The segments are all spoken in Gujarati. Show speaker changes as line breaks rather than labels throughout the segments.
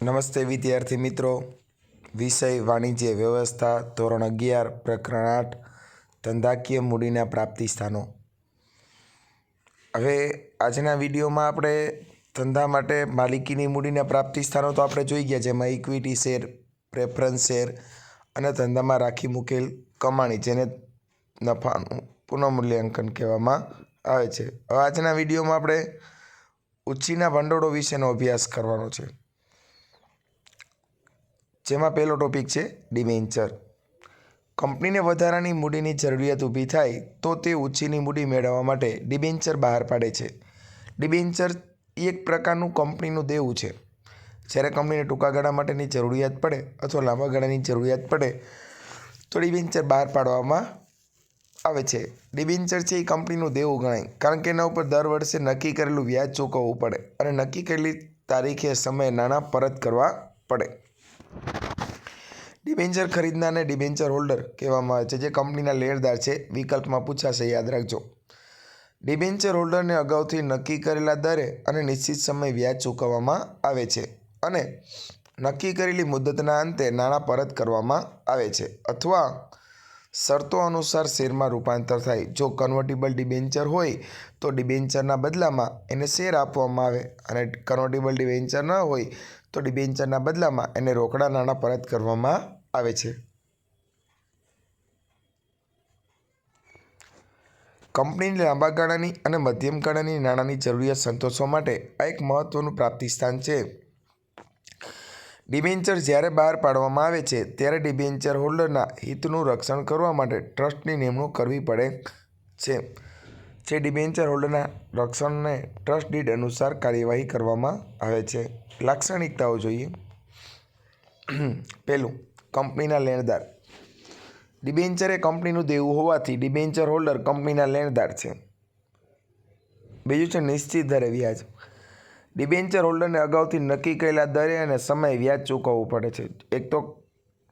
નમસ્તે વિદ્યાર્થી મિત્રો. વિષય વાણિજ્ય વ્યવસ્થા, ધોરણ અગિયાર, પ્રકરણ આઠ, ધંધાકીય મૂડીના પ્રાપ્તિ સ્થાનો. હવે આજના વિડીયોમાં આપણે ધંધા માટે માલિકીની મૂડીના પ્રાપ્તિ સ્થાનો તો આપણે જોઈ ગયા, જેમાં ઇક્વિટી શેર પ્રેફરન્સ શેર અને ધંધામાં રાખી મૂકેલ કમાણી, જેને નફાનું પુનઃમૂલ્યાંકન કહેવામાં આવે છે. હવે આજના વિડીયોમાં આપણે ઉછીના ભંડોળો વિશેનો અભ્યાસ કરવાનો છે. જેમાં પહેલો ટોપિક છે ડિબેન્ચર કંપનીને વધારાની મૂડીની જરૂરિયાત ઊભી થાય તો તે ઓછીની મૂડી મેળવવા માટે ડિબેન્ચર બહાર પાડે છે. ડિબેન્ચર એક પ્રકારનું કંપનીનું દેવું છે. જ્યારે કંપનીને ટૂંકા ગાળા માટેની જરૂરિયાત પડે અથવા લાંબા ગાળાની જરૂરિયાત પડે, તો ડિબેન્ચર બહાર પાડવામાં આવે છે. ડિબેન્ચર છે એ કંપનીનું દેવું ગણાય, કારણ કે એના ઉપર દર વર્ષે નક્કી કરેલું વ્યાજ ચૂકવવું પડે અને નક્કી કરેલી તારીખે સમયે નાણાં પરત કરવા પડે. ડિબેન્ચર ખરીદનારને ડિબેન્ચર હોલ્ડર કહેવામાં આવે છે, જે કંપનીના લેણદાર છે, વિકલ્પમાં પૂછાશે, યાદ રાખજો. ડિબેન્ચર હોલ્ડરને અગાઉથી નક્કી કરેલા દરે અને નિશ્ચિત સમય વ્યાજ ચૂકવવામાં આવે છે અને નક્કી કરેલી મુદતના અંતે નાણાં પરત કરવામાં આવે છે અથવા શરતો અનુસાર શેરમાં રૂપાંતર થાય. જો કન્વર્ટિબલ ડિબેન્ચર હોય, તો ડિબેન્ચરના બદલામાં એને શેર આપવામાં આવે અને કન્વર્ટેબલ ડિબેન્ચર ન હોય તો ડિબેન્ચરના બદલામાં એને રોકડા નાણાં પરત કરવામાં આવે છે. કંપનીની લાંબા ગાળાની અને મધ્યમ ગાળાની નાણાંની જરૂરિયાત સંતોષવા માટે આ એક મહત્ત્વનું પ્રાપ્તિ સ્થાન છે. ડિબેન્ચર જ્યારે બહાર પાડવામાં આવે છે, ત્યારે ડિબેન્ચર હોલ્ડરના હિતનું રક્ષણ કરવા માટે ટ્રસ્ટની નિમણૂક કરવી પડે છે. જે ડિબેન્ચર હોલ્ડરના રક્ષણને ટ્રસ્ટ ડીડ અનુસાર કાર્યવાહી કરવામાં આવે છે. લાક્ષણિકતાઓ જોઈએ. પહેલું, કંપનીના લેણદાર. ડિબેન્ચર એ કંપનીનું દેવું હોવાથી ડિબેન્ચર હોલ્ડર કંપનીના લેણદાર છે. બીજું છે નિશ્ચિત દરે વ્યાજ. ડિબેન્ચર હોલ્ડરને અગાઉથી નક્કી કરેલા દરે અને સમયે વ્યાજ ચૂકવવું પડે છે. એક તો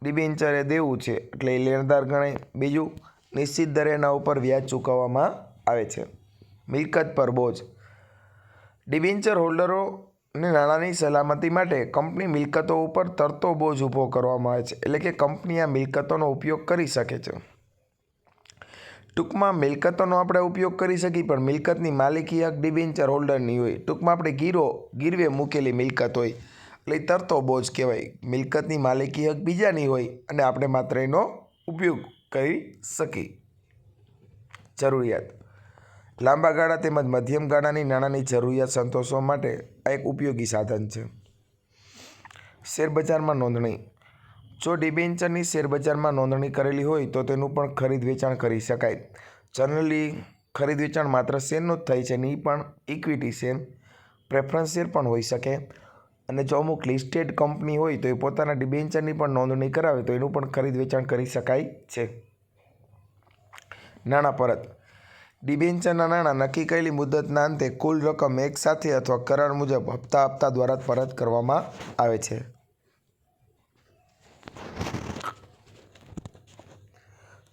ડિબેન્ચરે દેવું છે એટલે એ લેણદાર ગણાય. બીજું, નિશ્ચિત દરે એના ઉપર વ્યાજ ચૂકવવામાં આવે છે. મિલકત પર બોજ. ડિબેન્ચર હોલ્ડરોને નાણાંની સલામતી માટે કંપની મિલકતો ઉપર તરતો બોજ ઊભો કરવામાં આવે છે, એટલે કે કંપની આ મિલકતોનો ઉપયોગ કરી શકે છે. ટૂંકમાં મિલકતોનો આપણે ઉપયોગ કરી શકીએ, પણ મિલકતની માલિકી હક ડિબેન્ચર હોલ્ડરની હોય. ટૂંકમાં આપણે ગીરો, ગીરવે મૂકેલી મિલકત હોય, એટલે તરતો બોજ કહેવાય. મિલકતની માલિકી હક બીજાની હોય, અને આપણે માત્ર એનો ઉપયોગ કરી શકીએ. જરૂરિયાત. લાંબા ગાળા તેમજ મધ્યમ ગાળાની નાણાંની જરૂરિયાત સંતોષવા માટે આ એક ઉપયોગી સાધન છે. શેરબજારમાં નોંધણી. જો ડિબેન્ચરની શેરબજારમાં નોંધણી કરેલી હોય તો તેનું પણ ખરીદ વેચાણ કરી શકાય. જનરલી ખરીદ વેચાણ માત્ર શેરનું જ થાય છે, નહીં પણ ઇક્વિટી શેર, પ્રેફરન્સ શેર પણ હોઈ શકે. અને જો અમુક લિસ્ટેડ કંપની હોય તો એ પોતાના ડિબેન્ચરની પણ નોંધણી કરાવે તો એનું પણ ખરીદ વેચાણ કરી શકાય છે. નાણાં પરત. ડિબેન્ચરના નાણાં નક્કી કરેલી મુદતના અંતે કુલ રકમ એકસાથે અથવા કરાર મુજબ હપ્તા હપ્તા દ્વારા પરત કરવામાં આવે છે.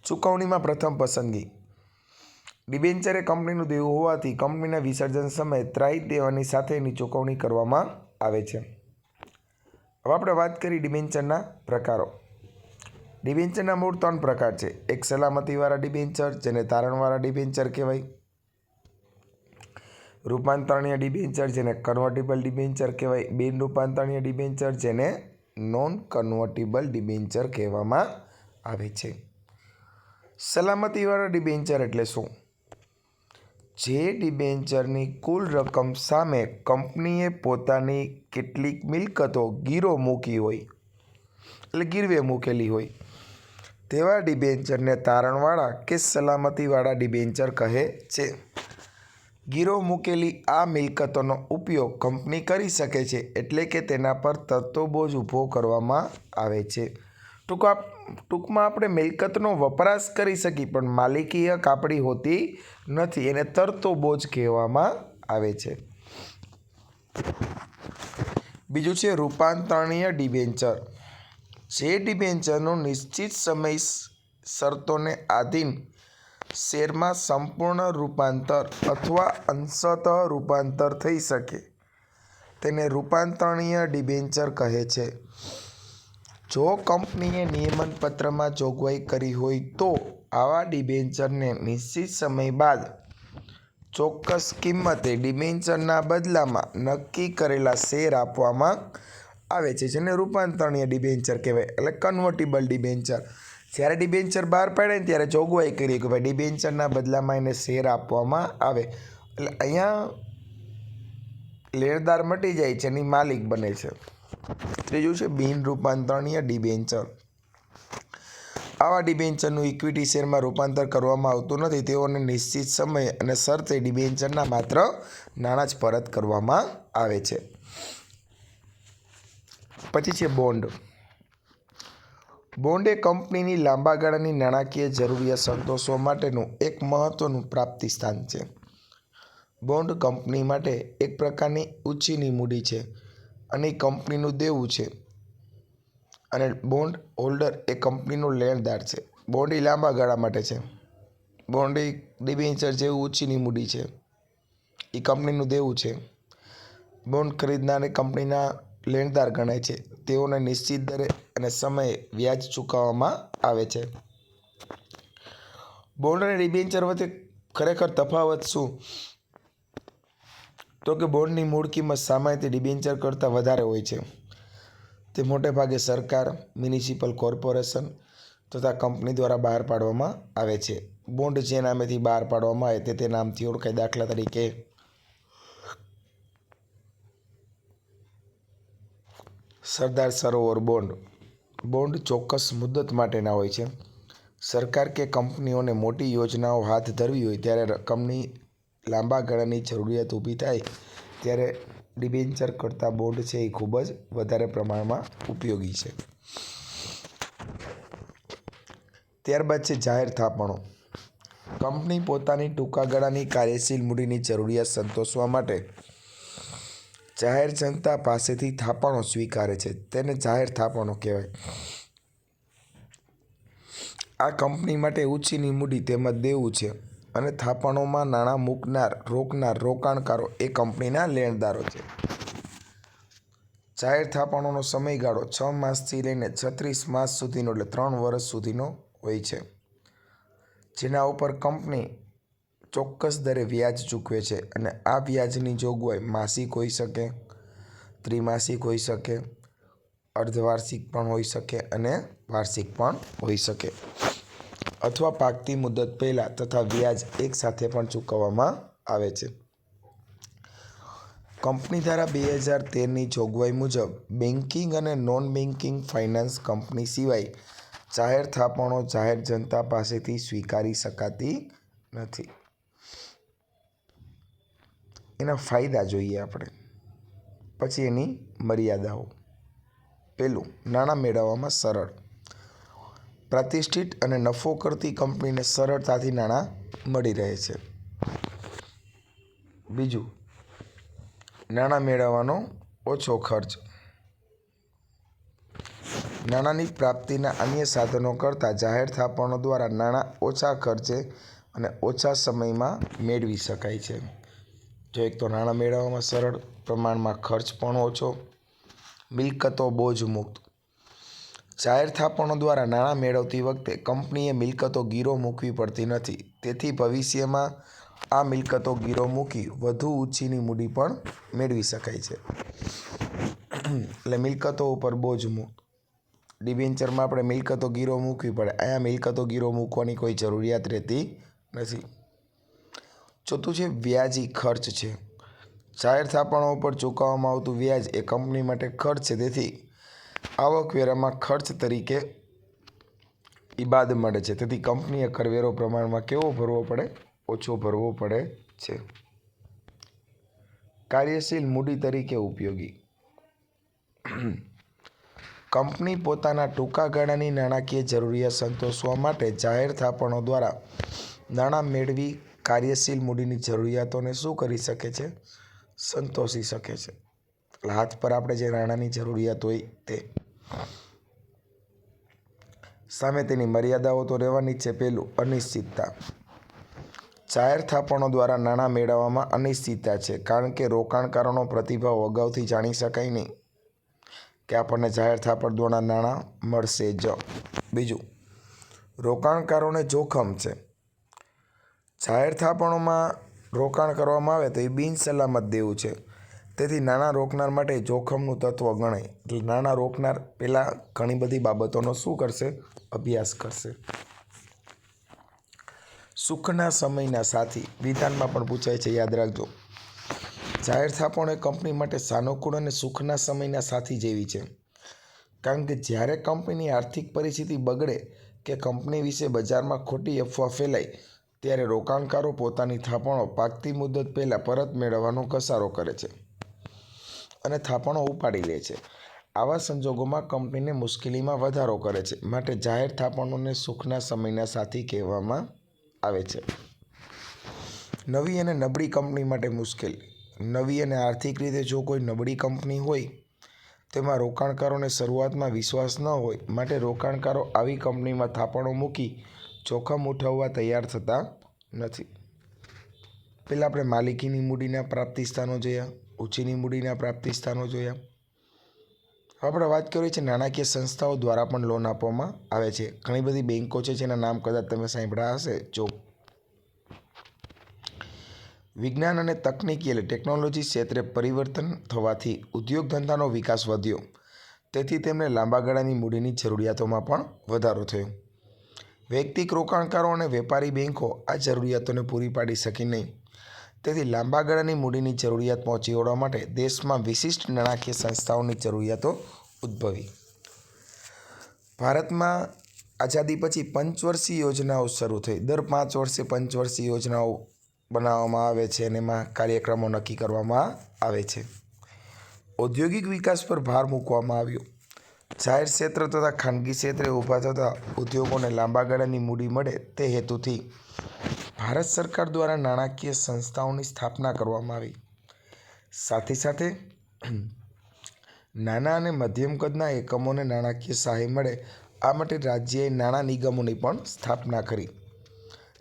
ચૂકવણીમાં પ્રથમ પસંદગી. ડિબેન્ચર કંપનીનું દેવું હોવાથી કંપનીના વિસર્જન સમયે ત્રાહિત દેવાની સાથે એની ચૂકવણી કરવામાં આવે છે. હવે આપણે વાત કરી ડિબેન્ચરના પ્રકારો. ડિબેન્ચરના મૂળ ત્રણ પ્રકાર છે. એક સલામતીવાળા ડિબેન્ચર, જેને તારણવાળા ડિબેન્ચર કહેવાય. રૂપાંતરણીય ડિબેન્ચર, જેને કન્વર્ટેબલ ડિબેન્ચર કહેવાય. બિન રૂપાંતરણીય ડિબેન્ચર, જેને નોન કન્વર્ટેબલ ડિબેન્ચર કહેવામાં આવે છે. સલામતીવાળા ડિબેન્ચર એટલે શું? જે ડિબેન્ચરની કુલ રકમ સામે કંપનીએ પોતાની કેટલીક મિલકતો ગીરો મૂકી હોય, એટલે ગીરવે મૂકેલી હોય. તેવા ડિબેન્ચરને તારણવાળા કે સલામતીવાળા ડિબેન્ચર કહે છે. ગીરો મૂકેલી આ મિલકતોનો ઉપયોગ કંપની કરી શકે છે એટલે કે તેના પર તરતો બોજ ઊભો કરવામાં આવે છે. ટૂંકા ટૂંકમાં આપણે મિલકતનો વપરાશ કરી શકીએ પણ માલિકી હક આપણી હોતી નથી એને તરતો બોજ કહેવામાં આવે છે. બીજું છે રૂપાંતરણીય ડિબેન્ચર. જે ડિબેન્ચરનું નિશ્ચિત સમય શરતોને આધીન શેરમાં સંપૂર્ણ રૂપાંતર અથવા અંશતઃ રૂપાંતર થઈ શકે. તેને રૂપાંતરણીય ડિબેન્ચર કહે છે. જો કંપનીએ નિયમન પત્રમાં જોગવાઈ કરી હોય તો આવા ડિબેન્ચરને નિશ્ચિત સમય બાદ ચોક્કસ કિંમતે ડિબેન્ચરના બદલામાં નક્કી કરેલા શેર આપવામાં આવે છે, જેને રૂપાંતરણીય ડિબેન્ચર કહેવાય, એટલે કન્વર્ટેબલ ડિબેન્ચર જ્યારે ડિબેન્ચર બહાર પાડે ને ત્યારે જોગવાઈ કરી કે ભાઈ ડિબેન્ચરના બદલામાં એને શેર આપવામાં આવે. એટલે અહીંયા લેણદાર મટી જાય છે, એની માલિક બને છે. ત્રીજું છે, બિન રૂપાંતરણીય ડિબેન્ચર આવા ડિબેન્ચરનું ઇક્વિટી શેરમાં રૂપાંતર કરવામાં આવતું નથી. તેઓને નિશ્ચિત સમય અને શરતે ડિબેન્ચરના માત્ર નાણાં જ પરત કરવામાં આવે છે. પછી છે બોન્ડ. બોન્ડ એ કંપનીની લાંબા ગાળાની નાણાકીય જરૂરિયાત સંતોષવા માટેનું એક મહત્વનું પ્રાપ્તિ સ્થાન છે. બોન્ડ કંપની માટે એક પ્રકારની ઊંચીની મૂડી છે અને એ કંપનીનું દેવું છે. અને બોન્ડ હોલ્ડર એ કંપનીનો લેણદાર છે. બોન્ડ એ લાંબા ગાળા માટે છે. બોન્ડ એ ડિબેન્ચર જેવું ઊંચીની મૂડી છે. એ કંપનીનું દેવું છે. બોન્ડ ખરીદનાર કંપનીના લેણદાર ગણાય છે. તેઓને નિશ્ચિત દરે અને સમયે વ્યાજ ચૂકવવામાં આવે છે. બોન્ડ અને ડિબેન્ચર વચ્ચે ખરેખર તફાવત શું? તો કે બોન્ડની મૂળ કિંમત સામાન્યથી ડિબેન્ચર કરતાં વધારે હોય છે. તે મોટે ભાગે સરકાર, મ્યુનિસિપલ કોર્પોરેશન તથા કંપની દ્વારા બહાર પાડવામાં આવે છે. બોન્ડ જે નામેથી બહાર પાડવામાં આવે તે તે નામથી ઓળખાય. દાખલા તરીકે સરદાર સરોવર બોન્ડ. બોન્ડ ચોક્કસ મુદત માટેના હોય છે. સરકાર કે કંપનીઓને મોટી યોજનાઓ હાથ ધરવી હોય ત્યારે રકમની લાંબા ગાળાની જરૂરિયાત ઊભી થાય ત્યારે ડિબેન્ચર કરતાં બોન્ડ છે એ ખૂબ જ વધારે પ્રમાણમાં ઉપયોગી છે. ત્યારબાદ છે જાહેર થાપણો. કંપની પોતાની ટૂંકા ગાળાની કાર્યશીલ મૂડીની જરૂરિયાત સંતોષવા માટે જાહેર જનતા પાસેથી થાપણો સ્વીકારે છે. તેને જાહેર થાપણો કહેવાય. આ કંપની માટે ઊંચીની મૂડી તેમજ દેવું છે અને થાપણોમાં નાણાં મૂકનાર, રોકનાર, રોકાણકારો એ કંપનીના લેણદારો છે. જાહેર થાપણોનો સમયગાળો છ માસથી લઈને છત્રીસ માસ સુધીનો એટલે ત્રણ વર્ષ સુધીનો હોય છે. જેના ઉપર કંપની ચોક્કસ દરે વ્યાજ ચૂકવે છે અને આ વ્યાજની જોગવાઈ માસિક હોઈ શકે, ત્રિમાસિક હોઈ શકે, અર્ધવાર્ષિક પણ હોઈ શકે અને વાર્ષિક પણ હોઈ શકે. અથવા પાકતી મુદત પહેલાં તથા વ્યાજ એકસાથે પણ ચૂકવવામાં આવે છે. કંપની દ્વારા બે હજાર તેરની જોગવાઈ મુજબ બેન્કિંગ અને નોન બેન્કિંગ ફાઇનાન્સ કંપની સિવાય જાહેર થાપણો જાહેર જનતા પાસેથી સ્વીકારી શકાતી નથી. એના ફાયદા જોઈએ આપણે. પછી એની મર્યાદાઓ. પહેલું નાણાં મેળવવામાં સરળ. પ્રતિષ્ઠિત અને નફો કરતી કંપનીને સરળતાથી નાણાં મળી રહે છે. બીજું, નાણાં મેળવવાનો ઓછો ખર્ચ. નાણાંની પ્રાપ્તિના અન્ય સાધનો કરતાં જાહેર થાપણો દ્વારા નાણાં ઓછા ખર્ચે અને ઓછા સમયમાં મેળવી શકાય છે. જો એક તો નાણાં મેળવવામાં સરળ પ્રમાણમાં ખર્ચ પણ ઓછો, મિલકતો બોજ મુક્ત જાહેર થાપણો દ્વારા નાણાં મેળવતી વખતે કંપનીએ મિલકતો ગીરો મૂકવી પડતી નથી. તેથી ભવિષ્યમાં આ મિલકતો ગીરો મૂકી વધુ ઊંચીની મૂડી પણ મેળવી શકાય છે. એટલે મિલકતો ઉપર બોજ મુક્ત ડિબેન્ચરમાં આપણે મિલકતો ગીરો મૂકવી પડે. અહીંયા મિલકતો ગીરો મૂકવાની કોઈ જરૂરિયાત રહેતી નથી. ચોથું છે વ્યાજી ખર્ચ છે. જાહેર થાપણો ઉપર ચૂકવવામાં આવતું વ્યાજ એ કંપની માટે ખર્ચ છે. તેથી આવકવેરામાં ખર્ચ તરીકે એ બાદ મળે છે. તેથી કંપનીએ કરવેરો પ્રમાણમાં કેવો ભરવો પડે? ઓછો ભરવો પડે છે. કાર્યશીલ મૂડી તરીકે ઉપયોગી. કંપની પોતાના ટૂંકા ગાળાની નાણાકીય જરૂરિયાત સંતોષવા માટે જાહેર થાપણો દ્વારા નાણાં મેળવી કાર્યશીલ મૂડીની જરૂરિયાતોને શું કરી શકે છે? સંતોષી શકે છે. હાથ પર આપણે જે નાણાંની જરૂરિયાત હોય તે. સામે તેની મર્યાદાઓ તો રહેવાની જ છે પહેલું અનિશ્ચિતતા. જાહેર થાપણો દ્વારા નાણાં મેળવવામાં અનિશ્ચિતતા છે, કારણ કે રોકાણકારોનો પ્રતિભાવ અગાઉથી જાણી શકાય નહીં. કે આપણને જાહેર થાપણ દ્વારા નાણાં મળશે જ. બીજું, રોકાણકારોને જોખમ છે. જાહેર થાપણોમાં રોકાણ કરવામાં આવે તો એ બિનસલામત દેવું છે. તેથી નાણાં રોકનાર માટે જોખમનું તત્વ ગણાય. એટલે નાણાં રોકનાર પહેલાં ઘણી બધી બાબતોનો શું કરશે? અભ્યાસ કરશે. સુખના સમયના સાથી, વિધાનમાં પણ પૂછાય છે, યાદ રાખજો. જાહેર થાપણ એ કંપની માટે સાનુકૂળ અને સુખના સમયના સાથી જેવી છે. કારણ કે જ્યારે કંપનીની આર્થિક પરિસ્થિતિ બગડે કે કંપની વિશે બજારમાં ખોટી અફવા ફેલાય ત્યારે રોકાણકારો પોતાની થાપણો પાકતી મુદત પહેલાં પરત મેળવવાનો ઘસારો કરે છે અને થાપણો ઉપાડી લે છે. આવા સંજોગોમાં કંપનીને મુશ્કેલીમાં વધારો કરે છે માટે જાહેર થાપણોને સુખના સમયના સાથી કહેવામાં આવે છે. નવી અને નબળી કંપની માટે મુશ્કેલ. નવી અને આર્થિક રીતે જો કોઈ નબળી કંપની હોય, તેમાં રોકાણકારોને શરૂઆતમાં વિશ્વાસ ન હોય, માટે રોકાણકારો આવી કંપનીમાં થાપણો મૂકી જોખમ ઉઠાવવા તૈયાર થતા નથી. પહેલાં આપણે માલિકીની મૂડીના પ્રાપ્તિ સ્થાનો જોયા ઊંચીની મૂડીના પ્રાપ્તિ સ્થાનો જોયા. આપણે વાત કરીએ છીએ નાણાકીય સંસ્થાઓ દ્વારા પણ લોન આપવામાં આવે છે. ઘણી બધી બેન્કો છે જેના નામ કદાચ તમે સાંભળ્યા હશે. જો વિજ્ઞાન અને તકનીકી એટલે ટેકનોલોજી ક્ષેત્રે પરિવર્તન થવાથી ઉદ્યોગ ધંધાનો વિકાસ વધ્યો. તેથી તેમને લાંબા ગાળાની મૂડીની જરૂરિયાતોમાં પણ વધારો થયો. વૈયક્તિક રોકાણકારો અને વેપારી બેન્કો આ જરૂરિયાતોને પૂરી પાડી શકી નહીં. તેથી લાંબા ગાળાની મૂડીની જરૂરિયાત પહોંચી વળવા માટે દેશમાં વિશિષ્ટ નાણાકીય સંસ્થાઓની જરૂરિયાતો ઉદ્ભવી. ભારતમાં આઝાદી પછી પંચવર્ષીય યોજનાઓ શરૂ થઈ. દર પાંચ વર્ષે પંચવર્ષીય યોજનાઓ બનાવવામાં આવે છે અને એમાં કાર્યક્રમો નક્કી કરવામાં આવે છે. ઔદ્યોગિક વિકાસ પર ભાર મૂકવામાં આવ્યો. જાહેર ક્ષેત્ર તથા ખાનગી ક્ષેત્રે ઊભા થતા ઉદ્યોગોને લાંબા ગાળાની મૂડી મળે તે હેતુથી ભારત સરકાર દ્વારા નાણાકીય સંસ્થાઓની સ્થાપના કરવામાં આવી. સાથે સાથે નાના અને મધ્યમ કદના એકમોને નાણાકીય સહાય મળે આ માટે રાજ્યએ નાણાં નિગમોની પણ સ્થાપના કરી.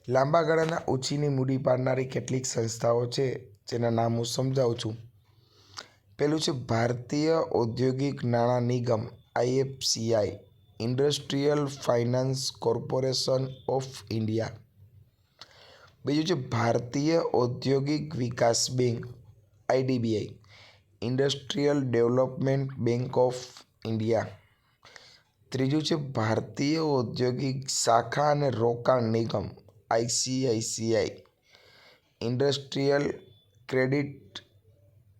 લાંબા ગાળાના ઓછીની મૂડી પાડનારી કેટલીક સંસ્થાઓ છે જેના નામ હું સમજાવું છું. પેલું છે ભારતીય ઔદ્યોગિક નાણાં નિગમ. IFCI, industrial finance corporation of India. બીજું છે, ભારતીય ઔદ્યોગિક વિકાસ bank, IDBI, industrial development bank of India. ત્રીજું છે, ભારતીય ઔદ્યોગિક શાખા અને રોકાણ નિગમ, ICICI, industrial credit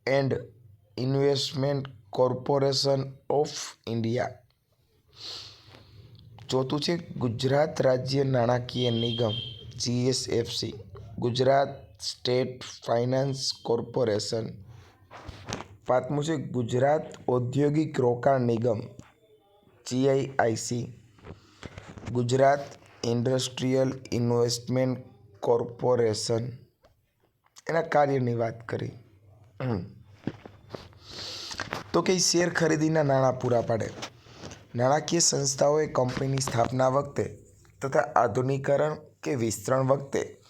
and investment corporation of India. ચોથું છે ગુજરાત રાજ્ય નાણાકીય નિગમ, GSFC. Gujarat state finance corporation. પાંચમું છે ગુજરાત ઔદ્યોગિક રોકાણ નિગમ, GIIC. Gujarat industrial investment corporation. એના કાર્યની વાત કરી. તો કે શેર ખરીદીના નાણાં પૂરા પાડે. નાણાકીય સંસ્થાઓએ કંપનીની સ્થાપના વખતે તથા આધુનિકરણ કે વિસ્તરણ વખતે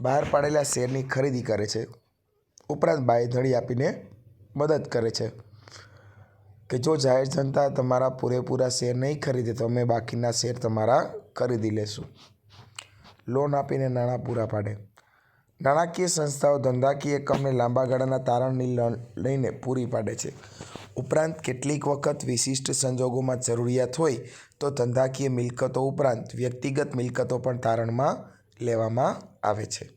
બહાર પાડેલા શેરની ખરીદી કરે છે. ઉપરાંત બાંયધરી આપીને મદદ કરે છે. કે જો જાહેર જનતા તમારા પૂરેપૂરા શેર નહીં ખરીદે તો અમે બાકીના શેર તમારા ખરીદી લેશું. લોન આપીને નાણાં પૂરા પાડે. નાણાકીય સંસ્થાઓ ધંધાકીય એકમને લાંબા ગાળાના તારણની લોન લઈને પૂરી પાડે છે. ઉપરાંત કેટલીક વખત વિશિષ્ટ સંજોગોમાં જરૂરિયાત હોય તો ધંધાકીય મિલકતો ઉપરાંત વ્યક્તિગત મિલકતો પણ તારણમાં લેવામાં આવે છે.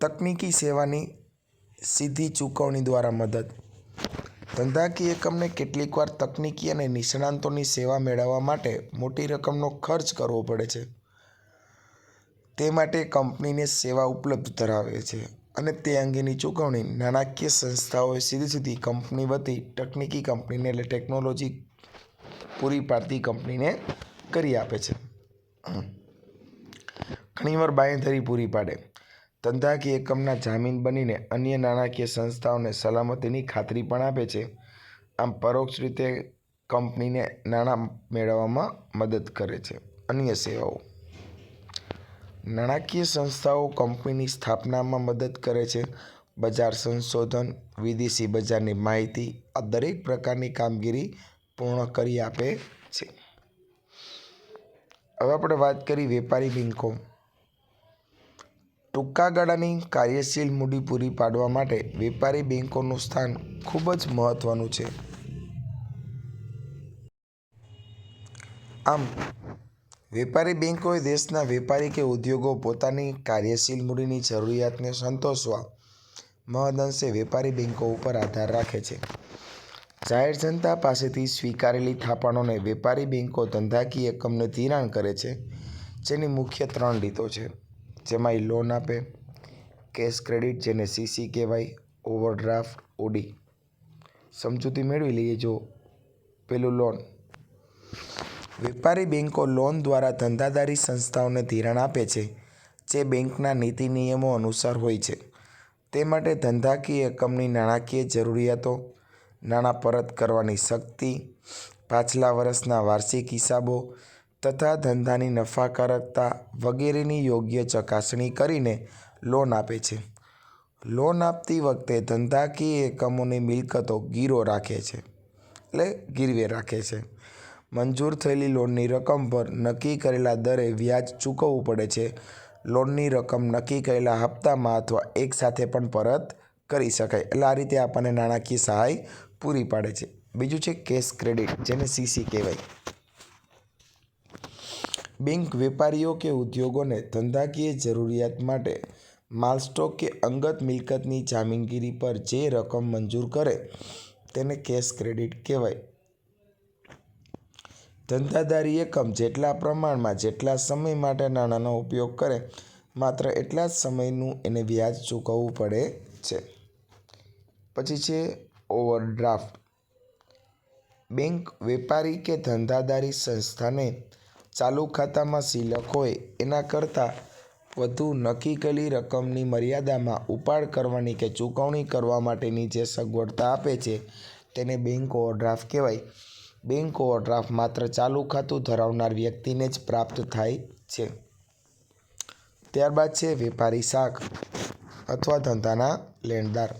તકનીકી સેવાની સીધી ચૂકવણી દ્વારા મદદ. ધંધાકીય એકમને કેટલીકવાર તકનીકી અને નિષ્ણાંતોની સેવા મેળવવા માટે મોટી રકમનો ખર્ચ કરવો પડે છે. તે માટે કંપનીને સેવા ઉપલબ્ધ ધરાવે છે. અને તે અંગેની ચૂકવણી નાણાકીય સંસ્થાઓએ સીધી સીધી કંપની વતી તકનીકી કંપનીને એટલે ટેકનોલોજી પૂરી પાડતી કંપનીને કરી આપે છે. ઘણીવાર બાંયધરી પૂરી પાડે. ધંધાકીય એકમના જામીન બનીને અન્ય નાણાકીય સંસ્થાઓને સલામતીની ખાતરી પણ આપે છે. આમ પરોક્ષ રીતે કંપનીને નાણાં મેળવવામાં મદદ કરે છે. અન્ય સેવાઓ. નાણાકીય સંસ્થાઓ કંપનીની સ્થાપનામાં મદદ કરે છે. બજાર સંશોધન, વિદેશી બજારની માહિતી, આ દરેક પ્રકારની કામગીરી પૂર્ણ કરી આપે છે. હવે આપણે વાત કરી વેપારી બેન્કો. ટૂંકા ગાળાની કાર્યશીલ મૂડી પૂરી પાડવા માટે વેપારી બેન્કોનું સ્થાન ખૂબ જ મહત્ત્વનું છે. આમ વેપારી બેન્કોએ દેશના વેપારી કે ઉદ્યોગો પોતાની કાર્યશીલ મૂડીની જરૂરિયાતને સંતોષવા મહદઅંશે વેપારી બેન્કો ઉપર આધાર રાખે છે. જાહેર જનતા પાસેથી સ્વીકારેલી થાપણોને વેપારી બેન્કો ધંધાકીય એકમને ધિરાણ કરે છે, જેની મુખ્ય ત્રણ રીતો છે. જેમાં એ લોન આપે, કેશ ક્રેડિટ જેને સીસી કહેવાય, ઓવરડ્રાફ્ટ, ઓડી. સમજૂતી મેળવી લઈએ જો પેલું લોન વેપારી બેન્કો લોન દ્વારા ધંધાદારી સંસ્થાઓને ધિરાણ આપે છે, જે બેંકના નીતિ નિયમો અનુસાર હોય છે. તે માટે ધંધાકીય એકમની નાણાકીય જરૂરિયાતો, નાણાં પરત કરવાની શક્તિ, પાછલા વર્ષના વાર્ષિક હિસાબો તથા ધંધાની નફાકારકતા વગેરેની યોગ્ય ચકાસણી કરીને લોન આપે છે. લોન આપતી વખતે ધંધાકીય એકમોની મિલકતો ગીરો રાખે છે, એટલે ગીરવે રાખે છે. મંજૂર થયેલી લોનની રકમ પર નક્કી કરેલા દરે વ્યાજ ચૂકવવું પડે છે. લોનની રકમ નક્કી કરેલા હપ્તામાં અથવા એકસાથે પણ પરત કરી શકાય. એટલે આ રીતે આપણને નાણાકીય સહાય પૂરી પાડે છે. બીજું છે કેશ ક્રેડિટ, જેને સીસી કહેવાય. બેંક વેપારીઓ કે ઉદ્યોગોને ધંધાકીય જરૂરિયાત માટે માલ સ્ટોક કે અંગત મિલકતની જામીનગીરી પર જે રકમ મંજૂર કરે, તેને કેશ ક્રેડિટ કહેવાય. ધંધાદારી એકમ જેટલા પ્રમાણમાં, જેટલા સમય માટે નાણાંનો ઉપયોગ કરે, માત્ર એટલા જ સમયનું એને વ્યાજ ચૂકવવું પડે છે. પછી છે ઓવરડ્રાફ્ટ. બેંક, વેપારી કે ધંધાદારી સંસ્થાને ચાલુ ખાતામાં સિલક હોય, એના કરતાં વધુ નક્કી કરેલી રકમની મર્યાદામાં ઉપાડ કરવાની કે ચૂકવણી કરવા માટેની જે સગવડતા આપે છે, તેને બેંક ઓવરડ્રાફ્ટ કહેવાય. બેંક ઓવરડ્રાફ્ટ માત્ર ચાલુ ખાતું ધરાવનાર વ્યક્તિને જ પ્રાપ્ત થાય છે. ત્યારબાદ છે વેપારી શાખ અથવા ધંધાના લેણદાર.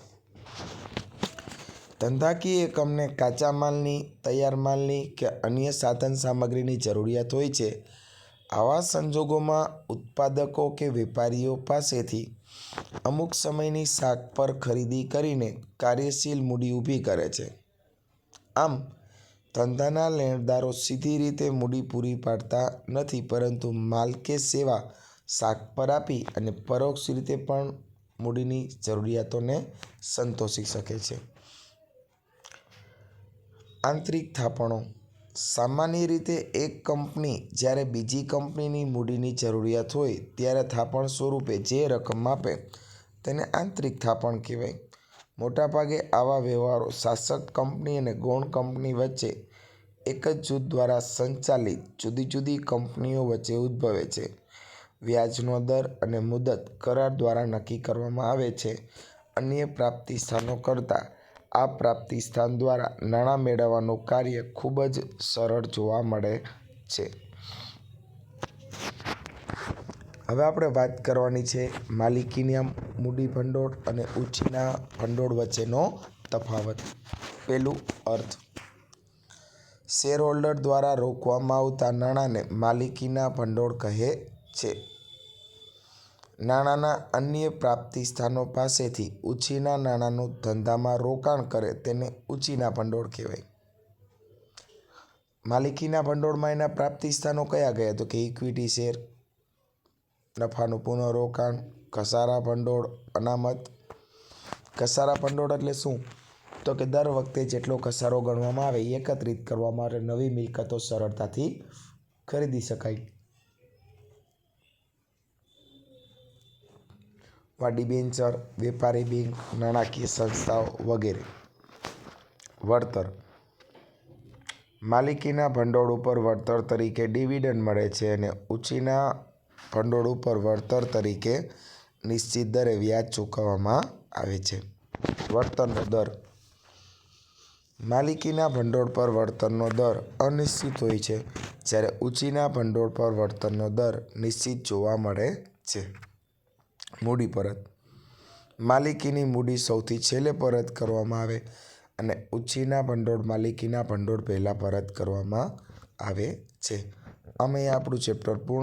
ધંધાકીય એકમને કાચા માલની, તૈયાર માલની કે અન્ય સાધન સામગ્રીની જરૂરિયાત હોય છે. આવા સંજોગોમાં ઉત્પાદકો કે વેપારીઓ પાસેથી અમુક સમયની શાક પર ખરીદી કરીને કાર્યશીલ મૂડી ઊભી કરે છે. આમ ધંધાના લેણદારો સીધી રીતે મૂડી પૂરી પાડતા નથી, પરંતુ માલ કે સેવા, શાક પર આપી અને પરોક્ષ રીતે પણ મૂડીની જરૂરિયાતોને સંતોષી શકે છે. આંતરિક થાપણો. સામાન્ય રીતે એક કંપની જ્યારે બીજી કંપનીની મૂડીની જરૂરિયાત હોય, ત્યારે થાપણ સ્વરૂપે જે રકમ આપે તેને આંતરિક થાપણ કહેવાય. મોટાભાગે આવા વ્યવહારો શાસક કંપની અને ગૌણ કંપની વચ્ચે એક જ જૂથ દ્વારા સંચાલિત જુદી જુદી કંપનીઓ વચ્ચે ઉદ્ભવે છે. વ્યાજનો દર અને મુદત કરાર દ્વારા નક્કી કરવામાં આવે છે. અન્ય પ્રાપ્તિ સ્થાનો કરતાં આ પ્રાપ્તિ સ્થાન દ્વારા નાણાં મેળવવાનું કાર્ય ખૂબ જ સરળ જોવા મળે છે. હવે આપણે વાત કરવાની છે માલિકીના મૂડી ભંડોળ અને ઉછીના ભંડોળ વચ્ચેનો તફાવત. પેલું અર્થ. શેરહોલ્ડર દ્વારા રોકવામાં આવતા નાણાંને માલિકીના ભંડોળ કહે છે. નાણાંના અન્ય પ્રાપ્તિ સ્થાનો પાસેથી ઉછીના નાણાંનું ધંધામાં રોકાણ કરે તેને ઉછીના ભંડોળ કહેવાય. માલિકીના ભંડોળમાં એના પ્રાપ્તિ સ્થાનો કયા ગયા? તો કે ઇક્વિટી શેર નફાનું પુનઃરોકાણ, ઘસારા ભંડોળ, અનામત. ઘસારા ભંડોળ એટલે શું? તો કે દર વખતે જેટલો ઘસારો ગણવામાં આવે એકત્રિત કરવા માટે નવી મિલકતો સરળતાથી ખરીદી શકાય. વાડી બેન્ચર વેપારી બેંક નાણાકીય સંસ્થાઓ વગેરે. વળતર. માલિકીના ભંડોળ ઉપર વળતર તરીકે ડિવિડન્ડ મળે છે અને ઉછીના ભંડોળ ઉપર વળતર તરીકે નિશ્ચિત દરે વ્યાજ ચૂકવવામાં આવે છે. વળતરનો દર. માલિકીના ભંડોળ પર વળતરનો દર અનિશ્ચિત હોય છે, જ્યારે ઉછીના ભંડોળ પર વળતરનો દર નિશ્ચિત જોવા મળે છે. મૂડી પરત. માલિકીની મૂડી સૌથી છેલ્લે પરત કરવામાં આવે અને ઉછીના ભંડોળ માલિકીના ભંડોળ પહેલાં પરત કરવામાં આવે છે. અમે આપણું ચેપ્ટર પૂર્ણ